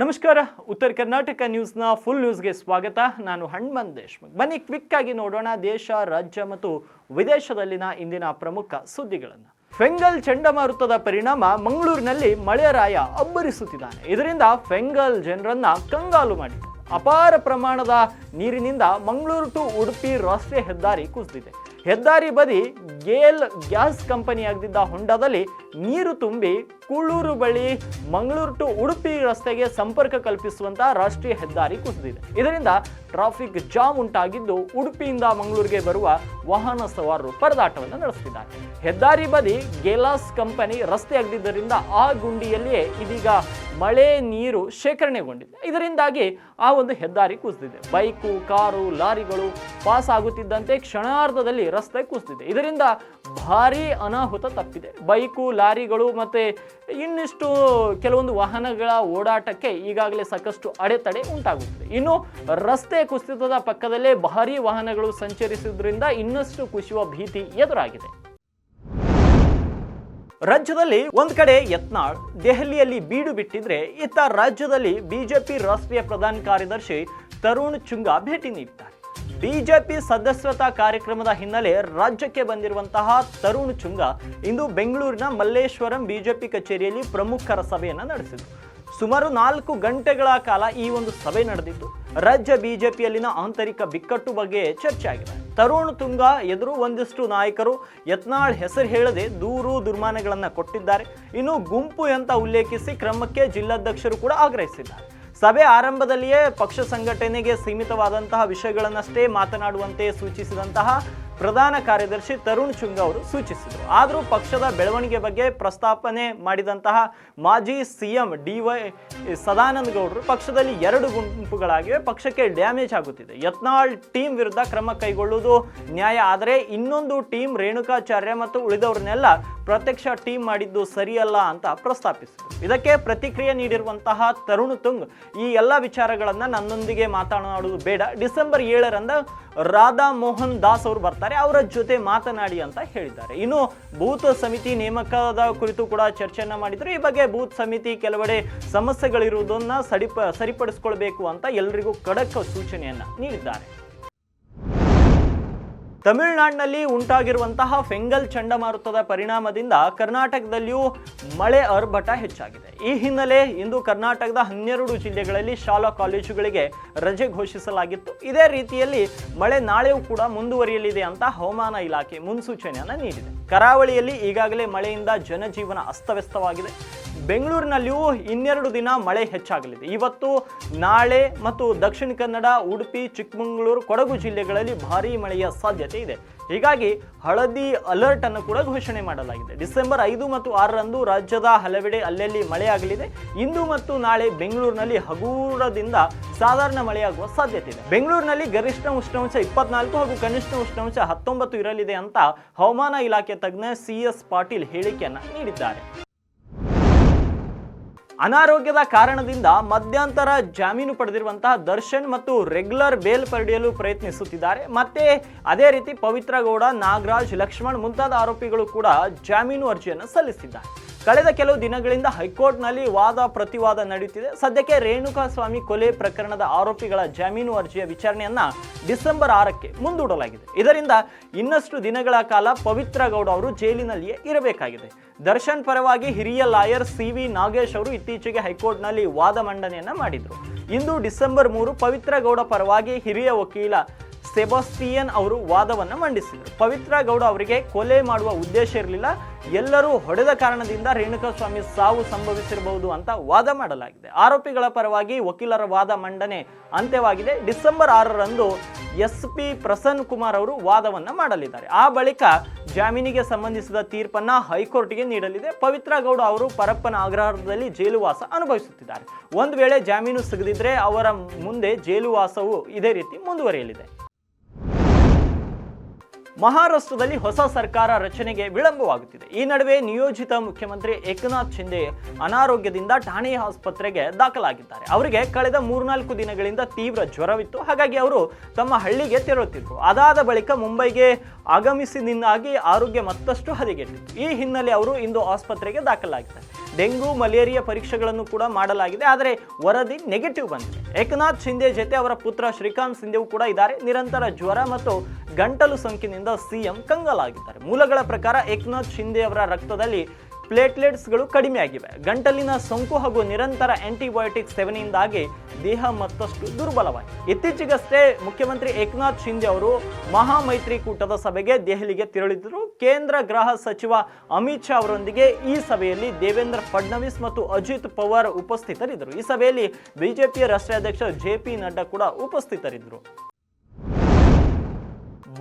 ನಮಸ್ಕಾರ. ಉತ್ತರ ಕರ್ನಾಟಕ ನ್ಯೂಸ್ನ ಫುಲ್ ನ್ಯೂಸ್ಗೆ ಸ್ವಾಗತ. ನಾನು ಹಣ್ಮನ್ ದೇಶ್ಮುಖ್. ಬನ್ನಿ ಕ್ವಿಕ್ ಆಗಿ ನೋಡೋಣ ದೇಶ, ರಾಜ್ಯ ಮತ್ತು ವಿದೇಶದಲ್ಲಿನ ಇಂದಿನ ಪ್ರಮುಖ ಸುದ್ದಿಗಳನ್ನು. ಫೆಂಗಲ್ ಚಂಡಮಾರುತದ ಪರಿಣಾಮ ಮಂಗಳೂರಿನಲ್ಲಿ ಮಳೆಯರಾಯ ಅಬ್ಬರಿಸುತ್ತಿದ್ದಾನೆ. ಇದರಿಂದ ಫೆಂಗಲ್ ಜನರನ್ನ ಕಂಗಾಲು ಮಾಡಿ ಅಪಾರ ಪ್ರಮಾಣದ ನೀರಿನಿಂದ ಮಂಗಳೂರು ಟು ಉಡುಪಿ ರಾಷ್ಟ್ರೀಯ ಹೆದ್ದಾರಿ ಕುಸಿದಿದೆ. ಹೆದ್ದಾರಿ ಬದಿ ಗೇಲ್ ಗ್ಯಾಸ್ ಕಂಪನಿ ಆಗದಿದ್ದ ಹೊಂಡದಲ್ಲಿ ನೀರು ತುಂಬಿ ಕುಳ್ಳೂರು ಬಳಿ ಮಂಗಳೂರು ಟು ಉಡುಪಿ ರಸ್ತೆಗೆ ಸಂಪರ್ಕ ಕಲ್ಪಿಸುವಂತಹ ರಾಷ್ಟ್ರೀಯ ಹೆದ್ದಾರಿ ಕುಸಿದಿದೆ. ಇದರಿಂದ ಟ್ರಾಫಿಕ್ ಜಾಮ್ ಉಂಟಾಗಿದ್ದು ಉಡುಪಿಯಿಂದ ಮಂಗಳೂರಿಗೆ ಬರುವ ವಾಹನ ಸವಾರರು ಪರದಾಟವನ್ನು ನಡೆಸುತ್ತಿದ್ದಾರೆ. ಹೆದ್ದಾರಿ ಬದಿ ಗೇಲಾಸ್ ಕಂಪನಿ ರಸ್ತೆ ಆಗದಿದ್ದರಿಂದ ಆ ಗುಂಡಿಯಲ್ಲಿಯೇ ಇದೀಗ ಮಳೆ ನೀರು ಶೇಖರಣೆಗೊಂಡಿದೆ. ಇದರಿಂದಾಗಿ ಆ ಒಂದು ಹೆದ್ದಾರಿ ಕುಸಿದಿದೆ. ಬೈಕು, ಕಾರು, ಲಾರಿಗಳು ಪಾಸ್ ಆಗುತ್ತಿದ್ದಂತೆ ಕ್ಷಣಾರ್ಧದಲ್ಲಿ ರಸ್ತೆ ಕುಸಿದಿದೆ. ಇದರಿಂದ ಭಾರಿ ಅನಾಹುತ ತಪ್ಪಿದೆ. ಬೈಕು, ಲಾರಿಗಳು ಮತ್ತೆ ಇನ್ನಿಷ್ಟು ಕೆಲವೊಂದು ವಾಹನಗಳ ಓಡಾಟಕ್ಕೆ ಈಗಾಗಲೇ ಸಾಕಷ್ಟು ಅಡೆತಡೆ ಉಂಟಾಗುತ್ತಿದೆ. ಇನ್ನು ರಸ್ತೆ ಕುಸಿತದ ಪಕ್ಕದಲ್ಲೇ ಭಾರೀ ವಾಹನಗಳು ಸಂಚರಿಸುವುದರಿಂದ ಇನ್ನಷ್ಟು ಕುಸಿಯುವ ಭೀತಿ ಎದುರಾಗಿದೆ. ರಾಜ್ಯದಲ್ಲಿ ಒಂದ್ ಕಡೆ ಯತ್ನಾಳ್ ದೆಹಲಿಯಲ್ಲಿ ಬೀಡು ಬಿಟ್ಟಿದ್ರೆ ಇತ್ತ ರಾಜ್ಯದಲ್ಲಿ ಬಿಜೆಪಿ ರಾಷ್ಟ್ರೀಯ ಪ್ರಧಾನ ಕಾರ್ಯದರ್ಶಿ ತರುಣ್ ಚುಂಗಾ ಭೇಟಿ ನೀಡಿದ್ದಾರೆ ಬಿಜೆಪಿ ಸದಸ್ಯತಾ ಕಾರ್ಯಕ್ರಮದ ಹಿನ್ನೆಲೆ ರಾಜ್ಯಕ್ಕೆ ಬಂದಿರುವಂತಹ ತರುಣ್ ಚುಂಗಾ ಇಂದು ಬೆಂಗಳೂರಿನ ಮಲ್ಲೇಶ್ವರಂ ಬಿಜೆಪಿ ಕಚೇರಿಯಲ್ಲಿ ಪ್ರಮುಖರ ಸಭೆಯನ್ನು ನಡೆಸಿದರು. ಸುಮಾರು ನಾಲ್ಕು ಗಂಟೆಗಳ ಕಾಲ ಈ ಒಂದು ಸಭೆ ನಡೆದಿತ್ತು. ರಾಜ್ಯ ಬಿಜೆಪಿಯಲ್ಲಿನ ಆಂತರಿಕ ಬಿಕ್ಕಟ್ಟು ಬಗ್ಗೆ ಚರ್ಚೆ ಆಗಿದೆ. ತರುಣ್ ತುಂಗ ಎದುರು ಒಂದಿಷ್ಟು ನಾಯಕರು ಯತ್ನಾಳ್ ಹೆಸರು ಹೇಳದೆ ದೂರು ದುರ್ಮಾನಗಳನ್ನು ಕೊಟ್ಟಿದ್ದಾರೆ. ಇನ್ನು ಗುಂಪು ಅಂತ ಉಲ್ಲೇಖಿಸಿ ಕ್ರಮಕ್ಕೆ ಜಿಲ್ಲಾಧ್ಯಕ್ಷರು ಕೂಡ ಆಗ್ರಹಿಸಿದ್ದಾರೆ. ಸಭೆ ಆರಂಭದಲ್ಲಿಯೇ ಪಕ್ಷ ಸಂಘಟನೆಗೆ ಸೀಮಿತವಾದಂತಹ ವಿಷಯಗಳನ್ನಷ್ಟೇ ಮಾತನಾಡುವಂತೆ ಸೂಚಿಸಿದಂತಹ ಪ್ರಧಾನ ಕಾರ್ಯದರ್ಶಿ ತರುಣ್ ಚುಂಗ ಅವರು ಸೂಚಿಸಿದರು. ಆದರೂ ಪಕ್ಷದ ಬೆಳವಣಿಗೆ ಬಗ್ಗೆ ಪ್ರಸ್ತಾಪನೆ ಮಾಡಿದಂತಹ ಮಾಜಿ ಸಿಎಂ ಡಿ ವೈ ಸದಾನಂದ ಗೌಡರು ಪಕ್ಷದಲ್ಲಿ ಎರಡು ಗುಂಪುಗಳಾಗಿವೆ. ಪಕ್ಷಕ್ಕೆ ಡ್ಯಾಮೇಜ್ ಆಗುತ್ತಿದೆ. ಯತ್ನಾಳ್ ಟೀಮ್ ವಿರುದ್ಧ ಕ್ರಮ ಕೈಗೊಳ್ಳುವುದು ನ್ಯಾಯ. ಆದರೆ ಇನ್ನೊಂದು ಟೀಮ್ ರೇಣುಕಾಚಾರ್ಯ ಮತ್ತು ಉಳಿದವರನ್ನೆಲ್ಲ ಪ್ರತ್ಯಕ್ಷ ಟೀಮ್ ಮಾಡಿದ್ದು ಸರಿಯಲ್ಲ ಅಂತ ಪ್ರಸ್ತಾಪಿಸಿದರು. ಇದಕ್ಕೆ ಪ್ರತಿಕ್ರಿಯೆ ನೀಡಿರುವಂತಹ ತರುಣ್ ತುಂಗ್ ಈ ಎಲ್ಲ ವಿಚಾರಗಳನ್ನು ನನ್ನೊಂದಿಗೆ ಮಾತನಾಡುವುದು ಬೇಡ. ಡಿಸೆಂಬರ್ ಏಳರಂದು ರಾಧಾ ಮೋಹನ್ ದಾಸ್ ಅವರು ಬರ್ತಾರೆ. ಅವರ ಜೊತೆ ಮಾತನಾಡಿ ಅಂತ ಹೇಳಿದ್ದಾರೆ. ಇನ್ನು ಬೂತ್ ಸಮಿತಿ ನೇಮಕದ ಕುರಿತು ಕೂಡ ಚರ್ಚೆಯನ್ನ ಮಾಡಿದ್ರು. ಈ ಬಗ್ಗೆ ಬೂತ್ ಸಮಿತಿ ಕೆಲವೆಡೆ ಸಮಸ್ಯೆಗಳಿರುವುದನ್ನ ಸರಿಪ, ಸರಿಪಡಿಸ್ಕೊಳ್ಬೇಕು ಅಂತ ಎಲ್ಲರಿಗೂ ಖಡಕ್ ಸೂಚನೆಯನ್ನ ನೀಡಿದ್ದಾರೆ. ತಮಿಳುನಾಡಿನಲ್ಲಿ ಉಂಟಾಗಿರುವಂತಹ ಫೆಂಗಲ್ ಚಂಡಮಾರುತದ ಪರಿಣಾಮದಿಂದ ಕರ್ನಾಟಕದಲ್ಲಿಯೂ ಮಳೆ ಅರ್ಭಟ ಹೆಚ್ಚಾಗಿದೆ. ಈ ಹಿನ್ನೆಲೆ ಇಂದು ಕರ್ನಾಟಕದ ಹನ್ನೆರಡು ಜಿಲ್ಲೆಗಳಲ್ಲಿ ಶಾಲಾ ಕಾಲೇಜುಗಳಿಗೆ ರಜೆ ಘೋಷಿಸಲಾಗಿತ್ತು. ಇದೇ ರೀತಿಯಲ್ಲಿ ಮಳೆ ನಾಳೆಯೂ ಕೂಡ ಮುಂದುವರಿಯಲಿದೆ ಅಂತ ಹವಾಮಾನ ಇಲಾಖೆ ಮುನ್ಸೂಚನೆಯನ್ನು ನೀಡಿದೆ. ಕರಾವಳಿಯಲ್ಲಿ ಈಗಾಗಲೇ ಮಳೆಯಿಂದ ಜನಜೀವನ ಅಸ್ತವ್ಯಸ್ತವಾಗಿದೆ. ಬೆಂಗಳೂರಿನಲ್ಲಿಯೂ ಇನ್ನೆರಡು ದಿನ ಮಳೆ ಹೆಚ್ಚಾಗಲಿದೆ. ಇವತ್ತು, ನಾಳೆ ಮತ್ತು ದಕ್ಷಿಣ ಕನ್ನಡ, ಉಡುಪಿ, ಚಿಕ್ಕಮಗಳೂರು, ಕೊಡಗು ಜಿಲ್ಲೆಗಳಲ್ಲಿ ಭಾರೀ ಮಳೆಯ ಸಾಧ್ಯತೆ. ಇದೆ. ಹೀಗಾಗಿ ಹಳದಿ ಅಲರ್ಟ್ ಅನ್ನು ಕೂಡ ಘೋಷಣೆ ಮಾಡಲಾಗಿದೆ. ಡಿಸೆಂಬರ್ ಐದು ಮತ್ತು ಆರರಂದು ರಾಜ್ಯದ ಹಲವೆಡೆ ಅಲ್ಲಲ್ಲಿ ಮಳೆಯಾಗಲಿದೆ ಇಂದು ಮತ್ತು ನಾಳೆ ಬೆಂಗಳೂರಿನಲ್ಲಿ ಹಗುರದಿಂದ ಸಾಧಾರಣ ಮಳೆಯಾಗುವ ಸಾಧ್ಯತೆ ಇದೆ. ಬೆಂಗಳೂರಿನಲ್ಲಿ ಗರಿಷ್ಠ ಉಷ್ಣಾಂಶ ಇಪ್ಪತ್ನಾಲ್ಕು ಹಾಗೂ ಕನಿಷ್ಠ ಉಷ್ಣಾಂಶ ಹತ್ತೊಂಬತ್ತು ಇರಲಿದೆ ಅಂತ ಹವಾಮಾನ ಇಲಾಖೆ ತಜ್ಞ ಸಿ ಎಸ್ ಪಾಟೀಲ್ ಹೇಳಿಕೆಯನ್ನು ನೀಡಿದ್ದಾರೆ. ಅನಾರೋಗ್ಯದ ಕಾರಣದಿಂದ ಮಧ್ಯಂತರ ಜಾಮೀನು ಪಡೆದಿರುವಂತಹ ದರ್ಶನ್ ಮತ್ತು ರೆಗ್ಯುಲರ್ ಬೇಲ್ ಪಡೆಯಲು ಪ್ರಯತ್ನಿಸುತ್ತಿದ್ದಾರೆ. ಮತ್ತೆ ಅದೇ ರೀತಿ ಪವಿತ್ರ ಗೌಡ, ನಾಗರಾಜ್, ಲಕ್ಷ್ಮಣ್ ಮುಂತಾದ ಆರೋಪಿಗಳು ಕೂಡ ಜಾಮೀನು ಅರ್ಜಿಯನ್ನು ಸಲ್ಲಿಸಿದ್ದಾರೆ. ಕಳೆದ ಕೆಲವು ದಿನಗಳಿಂದ ಹೈಕೋರ್ಟ್ನಲ್ಲಿ ವಾದ ಪ್ರತಿವಾದ ನಡೆಯುತ್ತಿದೆ. ಸದ್ಯಕ್ಕೆ ರೇಣುಕಾ ಸ್ವಾಮಿ ಕೊಲೆ ಪ್ರಕರಣದ ಆರೋಪಿಗಳ ಜಾಮೀನು ಅರ್ಜಿಯ ವಿಚಾರಣೆಯನ್ನ ಡಿಸೆಂಬರ್ ಆರಕ್ಕೆ ಮುಂದೂಡಲಾಗಿದೆ. ಇದರಿಂದ ಇನ್ನಷ್ಟು ದಿನಗಳ ಕಾಲ ಪವಿತ್ರ ಗೌಡ ಅವರು ಜೈಲಿನಲ್ಲಿಯೇ ಇರಬೇಕಾಗಿದೆ. ದರ್ಶನ್ ಪರವಾಗಿ ಹಿರಿಯ ಲಾಯರ್ ಸಿ ವಿ ನಾಗೇಶ್ ಅವರು ಇತ್ತೀಚೆಗೆ ಹೈಕೋರ್ಟ್ನಲ್ಲಿ ವಾದ ಮಂಡನೆಯನ್ನ ಮಾಡಿದ್ರು. ಇಂದು ಡಿಸೆಂಬರ್ ಮೂರು ಪವಿತ್ರ ಗೌಡ ಪರವಾಗಿ ಹಿರಿಯ ವಕೀಲ ಸೆಬಾಸ್ಟಿಯನ್ ಅವರು ವಾದವನ್ನು ಮಂಡಿಸಿದರು. ಪವಿತ್ರ ಗೌಡ ಅವರಿಗೆ ಕೊಲೆ ಮಾಡುವ ಉದ್ದೇಶ ಇರಲಿಲ್ಲ. ಎಲ್ಲರೂ ಹೊಡೆದ ಕಾರಣದಿಂದ ರೇಣುಕಾಸ್ವಾಮಿ ಸಾವು ಸಂಭವಿಸಿರಬಹುದು ಅಂತ ವಾದ ಮಾಡಲಾಗಿದೆ. ಆರೋಪಿಗಳ ಪರವಾಗಿ ವಕೀಲರ ವಾದ ಮಂಡನೆ ಅಂತ್ಯವಾಗಿದೆ. ಡಿಸೆಂಬರ್ ಆರರಂದು ಎಸ್ ಪಿ ಪ್ರಸನ್ನ ಕುಮಾರ್ ಅವರು ವಾದವನ್ನು ಮಾಡಲಿದ್ದಾರೆ. ಆ ಬಳಿಕ ಜಾಮೀನಿಗೆ ಸಂಬಂಧಿಸಿದ ತೀರ್ಪನ್ನು ಹೈಕೋರ್ಟ್ಗೆ ನೀಡಲಿದೆ. ಪವಿತ್ರ ಗೌಡ ಅವರು ಪರಪ್ಪನ ಆಗ್ರಹದಲ್ಲಿ ಜೈಲುವಾಸ ಅನುಭವಿಸುತ್ತಿದ್ದಾರೆ. ಒಂದು ವೇಳೆ ಜಾಮೀನು ಸಿಗದಿದ್ರೆ ಅವರ ಮುಂದೆ ಜೈಲುವಾಸವು ಇದೇ ರೀತಿ ಮುಂದುವರಿಯಲಿದೆ. ಮಹಾರಾಷ್ಟ್ರದಲ್ಲಿ ಹೊಸ ಸರ್ಕಾರ ರಚನೆಗೆ ವಿಳಂಬವಾಗುತ್ತಿದೆ. ಈ ನಡುವೆ ನಿಯೋಜಿತ ಮುಖ್ಯಮಂತ್ರಿ ಏಕನಾಥ್ ಶಿಂದೆ ಅನಾರೋಗ್ಯದಿಂದ ಠಾಣೆ ಆಸ್ಪತ್ರೆಗೆ ದಾಖಲಾಗಿದ್ದಾರೆ. ಅವರಿಗೆ ಕಳೆದ ಮೂರ್ನಾಲ್ಕು ದಿನಗಳಿಂದ ತೀವ್ರ ಜ್ವರವಿತ್ತು. ಹಾಗಾಗಿ ಅವರು ತಮ್ಮ ಹಳ್ಳಿಗೆ ತೆರಳುತ್ತಿದ್ದರು. ಅದಾದ ಬಳಿಕ ಮುಂಬೈಗೆ ಆಗಮಿಸಿದಿಂದಾಗಿ ಆರೋಗ್ಯ ಮತ್ತಷ್ಟು ಹದಗೆಟ್ಟಿತ್ತು. ಈ ಹಿನ್ನೆಲೆ ಅವರು ಇಂದು ಆಸ್ಪತ್ರೆಗೆ ದಾಖಲಾಗಿದ್ದಾರೆ. ಡೆಂಗು, ಮಲೇರಿಯಾ ಪರೀಕ್ಷೆಗಳನ್ನು ಕೂಡ ಮಾಡಲಾಗಿದೆ. ಆದರೆ ವರದಿ ನೆಗೆಟಿವ್ ಬಂದಿದೆ. ಏಕನಾಥ್ ಶಿಂದೆ ಜೊತೆ ಅವರ ಪುತ್ರ ಶ್ರೀಕಾಂತ್ ಶಿಂದೆವು ಕೂಡ ಇದ್ದಾರೆ. ನಿರಂತರ ಜ್ವರ ಮತ್ತು ಗಂಟಲು ಸೋಂಕಿನಿಂದ ಸಿಎಂ ಕಂಗಾಲಾಗಿದ್ದಾರೆ. ಮೂಲಗಳ ಪ್ರಕಾರ ಏಕನಾಥ್ ಶಿಂದೆ ಅವರ ರಕ್ತದಲ್ಲಿ ಪ್ಲೇಟ್ಲೆಟ್ಸ್ಗಳು ಕಡಿಮೆ ಆಗಿವೆ. ಗಂಟಲಿನ ಸೋಂಕು ಹಾಗೂ ನಿರಂತರ ಆಂಟಿಬಯೋಟಿಕ್ ಸೇವನೆಯಿಂದಾಗಿ ದೇಹ ಮತ್ತಷ್ಟು ದುರ್ಬಲವಾಗಿದೆ. ಇತ್ತೀಚೆಗಷ್ಟೇ ಮುಖ್ಯಮಂತ್ರಿ ಏಕನಾಥ್ ಶಿಂದೆ ಅವರು ಮಹಾಮೈತ್ರಿಕೂಟದ ಸಭೆಗೆ ದೆಹಲಿಗೆ ತೆರಳಿದ್ದರು. ಕೇಂದ್ರ ಗೃಹ ಸಚಿವ ಅಮಿತ್ ಶಾ ಅವರೊಂದಿಗೆ ಈ ಸಭೆಯಲ್ಲಿ ದೇವೇಂದ್ರ ಫಡ್ನವೀಸ್ ಮತ್ತು ಅಜಿತ್ ಪವಾರ್ ಉಪಸ್ಥಿತರಿದ್ದರು. ಈ ಸಭೆಯಲ್ಲಿ ಬಿಜೆಪಿಯ ರಾಷ್ಟ್ರೀಯ ಅಧ್ಯಕ್ಷ ಜೆ ಪಿ ನಡ್ಡಾ ಕೂಡ ಉಪಸ್ಥಿತರಿದ್ದರು.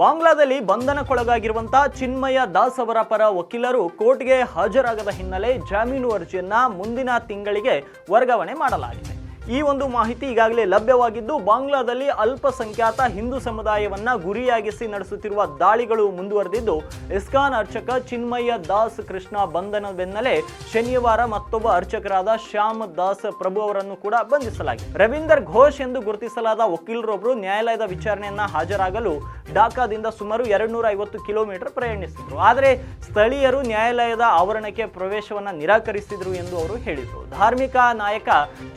ಬಾಂಗ್ಲಾದಲ್ಲಿ ಬಂಧನಕ್ಕೊಳಗಾಗಿರುವಂತಹ ಚಿನ್ಮಯ ದಾಸ್ ಅವರ ಪರ ವಕೀಲರು ಕೋರ್ಟ್ಗೆ ಹಾಜರಾಗದ ಹಿನ್ನೆಲೆ ಜಾಮೀನು ಅರ್ಜಿಯನ್ನ ಮುಂದಿನ ತಿಂಗಳಿಗೆ ವರ್ಗಾವಣೆ ಮಾಡಲಾಗಿದೆ. ಈ ಒಂದು ಮಾಹಿತಿ ಈಗಾಗಲೇ ಲಭ್ಯವಾಗಿದ್ದು, ಬಾಂಗ್ಲಾದಲ್ಲಿ ಅಲ್ಪಸಂಖ್ಯಾತ ಹಿಂದೂ ಸಮುದಾಯವನ್ನ ಗುರಿಯಾಗಿಸಿ ನಡೆಸುತ್ತಿರುವ ದಾಳಿಗಳು ಮುಂದುವರೆದಿದ್ದು, ಇಸ್ಕಾನ್ ಅರ್ಚಕ ಚಿನ್ಮಯ್ಯ ದಾಸ್ ಕೃಷ್ಣ ಬಂಧನ ಬೆನ್ನಲ್ಲೇ ಶನಿವಾರ ಮತ್ತೊಬ್ಬ ಅರ್ಚಕರಾದ ಶ್ಯಾಮ್ ದಾಸ್ ಪ್ರಭು ಅವರನ್ನು ಕೂಡ ಬಂಧಿಸಲಾಗಿದೆ. ರವೀಂದರ್ ಘೋಷ್ ಎಂದು ಗುರುತಿಸಲಾದ ವಕೀಲರೊಬ್ಬರು ನ್ಯಾಯಾಲಯದ ವಿಚಾರಣೆಯನ್ನ ಹಾಜರಾಗಲು ಢಾಕಾದಿಂದ ಸುಮಾರು ಎರಡ್ನೂರ ಐವತ್ತು ಕಿಲೋಮೀಟರ್ ಪ್ರಯಾಣಿಸಿದರು. ಆದರೆ ಸ್ಥಳೀಯರು ನ್ಯಾಯಾಲಯದ ಆವರಣಕ್ಕೆ ಪ್ರವೇಶವನ್ನು ನಿರಾಕರಿಸಿದರು ಎಂದು ಅವರು ಹೇಳಿದರು. ಧಾರ್ಮಿಕ ನಾಯಕ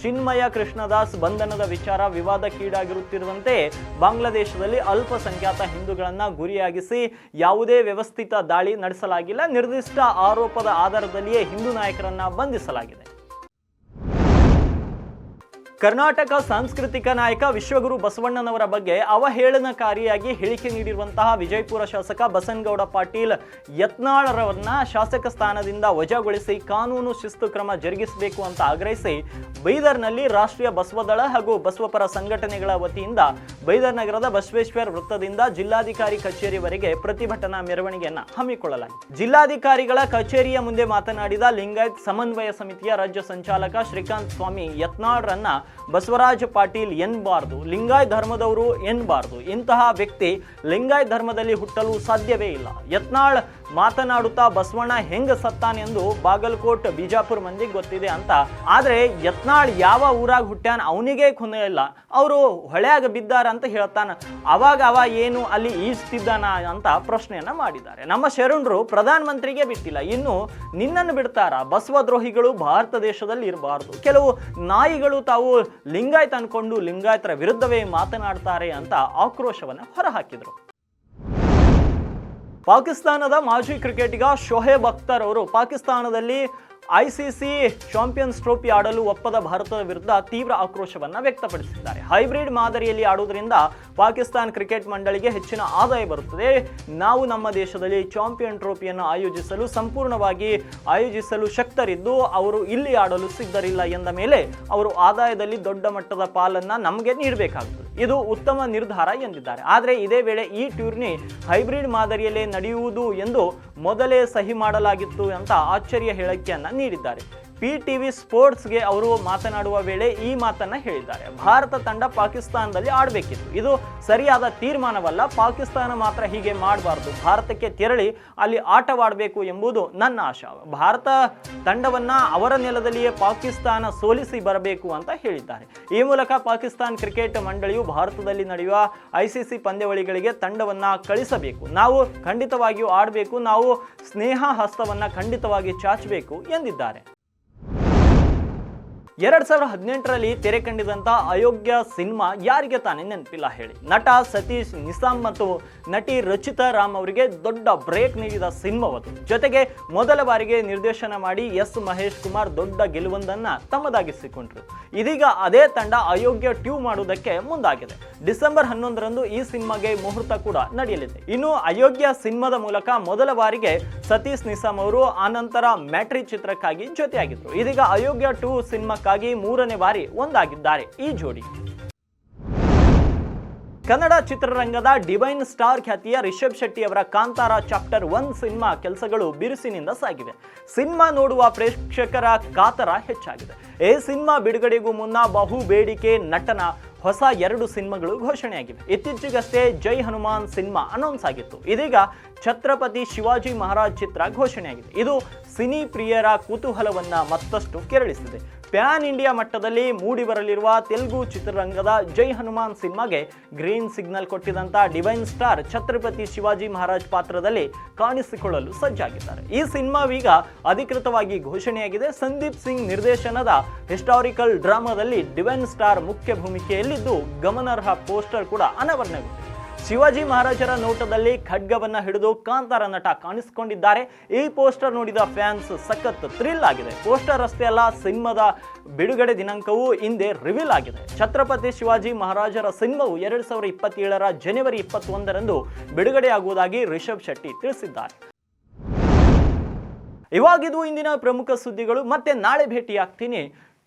ಚಿನ್ಮಯ ಕೃಷ್ಣದಾಸ್ ಬಂಧನದ ವಿಚಾರ ವಿವಾದಕ್ಕೀಡಾಗಿರುತ್ತಿರುವಂತೆ ಬಾಂಗ್ಲಾದೇಶದಲ್ಲಿ ಅಲ್ಪಸಂಖ್ಯಾತ ಹಿಂದೂಗಳನ್ನು ಗುರಿಯಾಗಿಸಿ ಯಾವುದೇ ವ್ಯವಸ್ಥಿತ ದಾಳಿ ನಡೆಸಲಾಗಿಲ್ಲ. ನಿರ್ದಿಷ್ಟ ಆರೋಪದ ಆಧಾರದಲ್ಲಿಯೇ ಹಿಂದೂ ನಾಯಕರನ್ನ ಬಂಧಿಸಲಾಗಿದೆ. ಕರ್ನಾಟಕ ಸಾಂಸ್ಕೃತಿಕ ನಾಯಕ ವಿಶ್ವಗುರು ಬಸವಣ್ಣನವರ ಬಗ್ಗೆ ಅವಹೇಳನಕಾರಿಯಾಗಿ ಹೇಳಿಕೆ ನೀಡಿರುವಂತಹ ವಿಜಯಪುರ ಶಾಸಕ ಬಸನಗೌಡ ಪಾಟೀಲ್ ಯತ್ನಾಳರವನ್ನ ಶಾಸಕ ಸ್ಥಾನದಿಂದ ವಜಾಗೊಳಿಸಿ ಕಾನೂನು ಶಿಸ್ತು ಕ್ರಮ ಜರುಗಿಸಬೇಕು ಅಂತ ಆಗ್ರಹಿಸಿ ಬೈದರ್ನಲ್ಲಿ ರಾಷ್ಟ್ರೀಯ ಬಸವದಳ ಹಾಗೂ ಬಸವಪರ ಸಂಘಟನೆಗಳ ವತಿಯಿಂದ ಬೈದರ್ ನಗರದ ಬಸವೇಶ್ವರ ವೃತ್ತದಿಂದ ಜಿಲ್ಲಾಧಿಕಾರಿ ಕಚೇರಿವರೆಗೆ ಪ್ರತಿಭಟನಾ ಮೆರವಣಿಗೆಯನ್ನು ಹಮ್ಮಿಕೊಳ್ಳಲಾಗಿದೆ. ಜಿಲ್ಲಾಧಿಕಾರಿಗಳ ಕಚೇರಿಯ ಮುಂದೆ ಮಾತನಾಡಿದ ಲಿಂಗಾಯತ್ ಸಮನ್ವಯ ಸಮಿತಿಯ ರಾಜ್ಯ ಸಂಚಾಲಕ ಶ್ರೀಕಾಂತ್ ಸ್ವಾಮಿ ಯತ್ನಾಳ್ರನ್ನ ಬಸವರಾಜ ಪಾಟೀಲ್ ಎನ್ನಬಾರ್ದು ಲಿಂಗಾಯ ಧರ್ಮದವರು ಎನ್ನಬಾರ್ದು ಇಂತಹ ವ್ಯಕ್ತಿ ಲಿಂಗಾಯ ಧರ್ಮದಲ್ಲಿ ಹುಟ್ಟಲು ಸಾಧ್ಯವೇ ಇಲ್ಲ. ಯತ್ನಾಳ್ ಮಾತನಾಡುತ್ತಾ ಬಸವಣ್ಣ ಹೆಂಗ ಸತ್ತಾನೆಂದು ಬಾಗಲಕೋಟ್, ಬಿಜಾಪುರ್ ಮಂದಿಗೆ ಗೊತ್ತಿದೆ ಅಂತ. ಆದ್ರೆ ಯತ್ನಾಳ್ ಯಾವ ಊರಾಗ ಹುಟ್ಟ್ಯಾನ ಅವನಿಗೆ ಕೊನೆ ಇಲ್ಲ. ಅವರು ಹೊಳೆಯಾಗ ಬಿದ್ದಾರ ಅಂತ ಹೇಳ್ತಾನ. ಅವಾಗ ಅವ ಏನು ಅಲ್ಲಿ ಈಜ್ತಿದ್ದಾನ ಅಂತ ಪ್ರಶ್ನೆಯನ್ನ ಮಾಡಿದ್ದಾರೆ. ನಮ್ಮ ಶರಣರು ಪ್ರಧಾನ ಮಂತ್ರಿಗೆ ಬಿಟ್ಟಿಲ್ಲ. ಇನ್ನು ನಿನ್ನನ್ನು ಬಿಡ್ತಾರ? ಬಸವದ್ರೋಹಿಗಳು ಭಾರತ ದೇಶದಲ್ಲಿ ಇರಬಾರ್ದು. ಕೆಲವು ನಾಯಿಗಳು ತಾವು ಲಿಂಗಾಯತ್ ಅನ್ಕೊಂಡು ಲಿಂಗಾಯತರ ವಿರುದ್ಧವೇ ಮಾತನಾಡ್ತಾರೆ ಅಂತ ಆಕ್ರೋಶವನ್ನ ಹೊರಹಾಕಿದ್ರು. ಪಾಕಿಸ್ತಾನದ ಮಾಜಿ ಕ್ರಿಕೆಟಿಗ ಶೊಹೇಬ್ ಅಖ್ತರ್ ಅವರು ಪಾಕಿಸ್ತಾನದಲ್ಲಿ ಐಸಿಸಿ ಚಾಂಪಿಯನ್ಸ್ ಟ್ರೋಫಿ ಆಡಲು ಒಪ್ಪದ ಭಾರತದ ವಿರುದ್ಧ ತೀವ್ರ ಆಕ್ರೋಶವನ್ನು ವ್ಯಕ್ತಪಡಿಸಿದ್ದಾರೆ. ಹೈಬ್ರಿಡ್ ಮಾದರಿಯಲ್ಲಿ ಆಡುವುದರಿಂದ ಪಾಕಿಸ್ತಾನ ಕ್ರಿಕೆಟ್ ಮಂಡಳಿಗೆ ಹೆಚ್ಚಿನ ಆದಾಯ ಬರುತ್ತದೆ. ನಾವು ನಮ್ಮ ದೇಶದಲ್ಲಿ ಚಾಂಪಿಯನ್ ಟ್ರೋಫಿಯನ್ನು ಆಯೋಜಿಸಲು ಸಂಪೂರ್ಣವಾಗಿ ಆಯೋಜಿಸಲು ಶಕ್ತರಿದ್ದು, ಅವರು ಇಲ್ಲಿ ಆಡಲು ಸಿದ್ಧರಿಲ್ಲ ಎಂದ ಮೇಲೆ ಅವರು ಆದಾಯದಲ್ಲಿ ದೊಡ್ಡ ಮಟ್ಟದ ಪಾಲನ್ನು ನಮಗೆ ನೀಡಬೇಕಾಗುತ್ತದೆ. ಇದು ಉತ್ತಮ ನಿರ್ಧಾರ ಎಂದಿದ್ದಾರೆ. ಆದರೆ ಇದೇ ವೇಳೆ ಈ ಟೂರ್ನಿ ಹೈಬ್ರಿಡ್ ಮಾದರಿಯಲ್ಲೇ ನಡೆಯುವುದು ಎಂದು ಮೊದಲೇ ಸಹಿ ಮಾಡಲಾಗಿತ್ತು ಅಂತ ಆಶ್ಚರ್ಯ ಹೇಳಿಕೆಯನ್ನ ನೀಡಿದ್ದಾರೆ. ಪಿ ಟಿ ವಿ ಸ್ಪೋರ್ಟ್ಸ್ಗೆ ಅವರು ಮಾತನಾಡುವ ವೇಳೆ ಈ ಮಾತನ್ನ ಹೇಳಿದ್ದಾರೆ. ಭಾರತ ತಂಡ ಪಾಕಿಸ್ತಾನದಲ್ಲಿ ಆಡಬೇಕಿತ್ತು. ಇದು ಸರಿಯಾದ ತೀರ್ಮಾನವಲ್ಲ. ಪಾಕಿಸ್ತಾನ ಮಾತ್ರ ಹೀಗೆ ಮಾಡಬಾರ್ದು. ಭಾರತಕ್ಕೆ ತೆರಳಿ ಅಲ್ಲಿ ಆಟವಾಡಬೇಕು ಎಂಬುದು ನನ್ನ ಆಶಾ. ಭಾರತ ತಂಡವನ್ನ ಅವರ ನೆಲದಲ್ಲಿಯೇ ಪಾಕಿಸ್ತಾನ ಸೋಲಿಸಿ ಬರಬೇಕು ಅಂತ ಹೇಳಿದ್ದಾರೆ. ಈ ಮೂಲಕ ಪಾಕಿಸ್ತಾನ ಕ್ರಿಕೆಟ್ ಮಂಡಳಿಯು ಭಾರತದಲ್ಲಿ ನಡೆಯುವ ಐಸಿಸಿ ಪಂದ್ಯಾವಳಿಗಳಿಗೆ ತಂಡವನ್ನು ಕಳಿಸಬೇಕು. ನಾವು ಖಂಡಿತವಾಗಿಯೂ ಆಡಬೇಕು. ನಾವು ಸ್ನೇಹ ಹಸ್ತವನ್ನು ಖಂಡಿತವಾಗಿ ಚಾಚಬೇಕು ಎಂದಿದ್ದಾರೆ. ಎರಡ್ ಸಾವಿರದ ಹದಿನೆಂಟರಲ್ಲಿ ತೆರೆ ಕಂಡಿದಂತ ಅಯೋಗ್ಯ ಸಿನಿಮಾ ಯಾರಿಗೆ ತಾನೇ ನೆನಪಿಲ್ಲ ಹೇಳಿ. ನಟ ಸತೀಶ್ ನಿಸಾಮ್ ಮತ್ತು ನಟಿ ರಚಿತಾ ರಾಮ್ ಅವರಿಗೆ ದೊಡ್ಡ ಬ್ರೇಕ್ ನೀಡಿದ ಸಿನಿಮಾವದು. ಜೊತೆಗೆ ಮೊದಲ ಬಾರಿಗೆ ನಿರ್ದೇಶನ ಮಾಡಿ ಎಸ್ ಮಹೇಶ್ ಕುಮಾರ್ ದೊಡ್ಡ ಗೆಲುವೊಂದನ್ನ ತಮ್ಮದಾಗಿಸಿಕೊಂಡ್ರು. ಇದೀಗ ಅದೇ ತಂಡ ಅಯೋಗ್ಯ ಟ್ಯೂ ಮಾಡುವುದಕ್ಕೆ ಮುಂದಾಗಿದೆ. ಡಿಸೆಂಬರ್ ಹನ್ನೊಂದರಂದು ಈ ಸಿನಿಮಾಗೆ ಮುಹೂರ್ತ ಕೂಡ ನಡೆಯಲಿದೆ. ಇನ್ನು ಅಯೋಗ್ಯ ಸಿನಿಮಾದ ಮೂಲಕ ಮೊದಲ ಬಾರಿಗೆ ಸತೀಶ್ ನಿಸಾಮ್ ಅವರು ಆನಂತರ ಮ್ಯಾಟ್ರಿ ಚಿತ್ರಕ್ಕಾಗಿ ಜೊತೆಯಾಗಿದ್ರು. ಇದೀಗ ಅಯೋಗ್ಯ ಟೂ ಸಿನಿಮಾಕ್ಕಾಗಿ ಮೂರನೇ ಬಾರಿ ಒಂದಾಗಿದ್ದಾರೆ ಈ ಜೋಡಿ. ಕನ್ನಡ ಚಿತ್ರರಂಗದ ಡಿವೈನ್ ಸ್ಟಾರ್ ಖ್ಯಾತಿಯ ರಿಷಬ್ ಶೆಟ್ಟಿ ಅವರ ಕಾಂತಾರ ಚಾಪ್ಟರ್ ಒನ್ ಸಿನಿಮಾ ಕೆಲಸಗಳು ಬಿರುಸಿನಿಂದ ಸಾಗಿವೆ. ಸಿನಿಮಾ ನೋಡುವ ಪ್ರೇಕ್ಷಕರ ಕಾತರ ಹೆಚ್ಚಾಗಿದೆ. ಈ ಸಿನಿಮಾ ಬಿಡುಗಡೆಗೂ ಮುನ್ನ ಬಹು ಬೇಡಿಕೆ, ನಟನ, ಹೊಸ ಎರಡು ಸಿನಿಮಾಗಳು ಘೋಷಣೆಯಾಗಿವೆ. ಇತ್ತೀಚೆಗಷ್ಟೇ ಜೈ ಹನುಮಾನ್ ಸಿನಿಮಾ ಅನೌನ್ಸ್ ಆಗಿತ್ತು. ಇದೀಗ ಛತ್ರಪತಿ ಶಿವಾಜಿ ಮಹಾರಾಜ್ ಚಿತ್ರ ಘೋಷಣೆಯಾಗಿದೆ. ಇದು ಸಿನಿ ಪ್ರಿಯರ ಕುತೂಹಲವನ್ನ ಮತ್ತಷ್ಟು ಕೆರಳಿಸಿದೆ. ಪ್ಯಾನ್ ಇಂಡಿಯಾ ಮಟ್ಟದಲ್ಲಿ ಮೂಡಿ ಬರಲಿರುವ ತೆಲುಗು ಚಿತ್ರರಂಗದ ಜೈ ಹನುಮಾನ್ ಸಿನಿಮಾಗೆ ಗ್ರೀನ್ ಸಿಗ್ನಲ್ ಕೊಟ್ಟಿದಂತ ಡಿವೈನ್ ಸ್ಟಾರ್ ಛತ್ರಪತಿ ಶಿವಾಜಿ ಮಹಾರಾಜ್ ಪಾತ್ರದಲ್ಲಿ ಕಾಣಿಸಿಕೊಳ್ಳಲು ಸಜ್ಜಾಗಿದ್ದಾರೆ. ಈ ಸಿನಿಮಾವೀಗ ಅಧಿಕೃತವಾಗಿ ಘೋಷಣೆಯಾಗಿದೆ. ಸಂದೀಪ್ ಸಿಂಗ್ ನಿರ್ದೇಶನದ ಹಿಸ್ಟಾರಿಕಲ್ ಡ್ರಾಮಾದಲ್ಲಿ ಡಿವೈನ್ ಸ್ಟಾರ್ ಮುಖ್ಯ ಭೂಮಿಕೆಯಲ್ಲಿದ್ದು ಗಮನಾರ್ಹ ಪೋಸ್ಟರ್ ಕೂಡ ಅನಾವರಣಗೊಂಡಿದೆ. ಶಿವಾಜಿ ಮಹಾರಾಜರ ನೋಟದಲ್ಲಿ ಖಡ್ಗವನ್ನ ಹಿಡಿದು ಕಾಂತಾರ ನಟ ಕಾಣಿಸಿಕೊಂಡಿದ್ದಾರೆ. ಈ ಪೋಸ್ಟರ್ ನೋಡಿದ ಫ್ಯಾನ್ಸ್ ಸಖತ್ ಥ್ರಿಲ್ ಆಗಿದೆ. ಪೋಸ್ಟರ್ ಅಷ್ಟೇ ಅಲ್ಲ, ಸಿನಿಮಾದ ಬಿಡುಗಡೆ ದಿನಾಂಕವೂ ಹಿಂದೆ ರಿವೀಲ್ ಆಗಿದೆ. ಛತ್ರಪತಿ ಶಿವಾಜಿ ಮಹಾರಾಜರ ಸಿನಿಮಾವು ಎರಡು ಸಾವಿರದ ಇಪ್ಪತ್ತೇಳರ ಜನವರಿ ಇಪ್ಪತ್ತೊಂದರಂದು ಬಿಡುಗಡೆಯಾಗುವುದಾಗಿ ರಿಷಬ್ ಶೆಟ್ಟಿ ತಿಳಿಸಿದ್ದಾರೆ. ಇವಾಗಿದು ಇಂದಿನ ಪ್ರಮುಖ ಸುದ್ದಿಗಳು, ಮತ್ತೆ ನಾಳೆ ಭೇಟಿಯಾಗ್ತೀನಿ.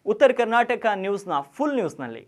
ಉತ್ತರ ಕರ್ನಾಟಕ ನ್ಯೂಸ್ನ ಫುಲ್ ನ್ಯೂಸ್ನಲ್ಲಿ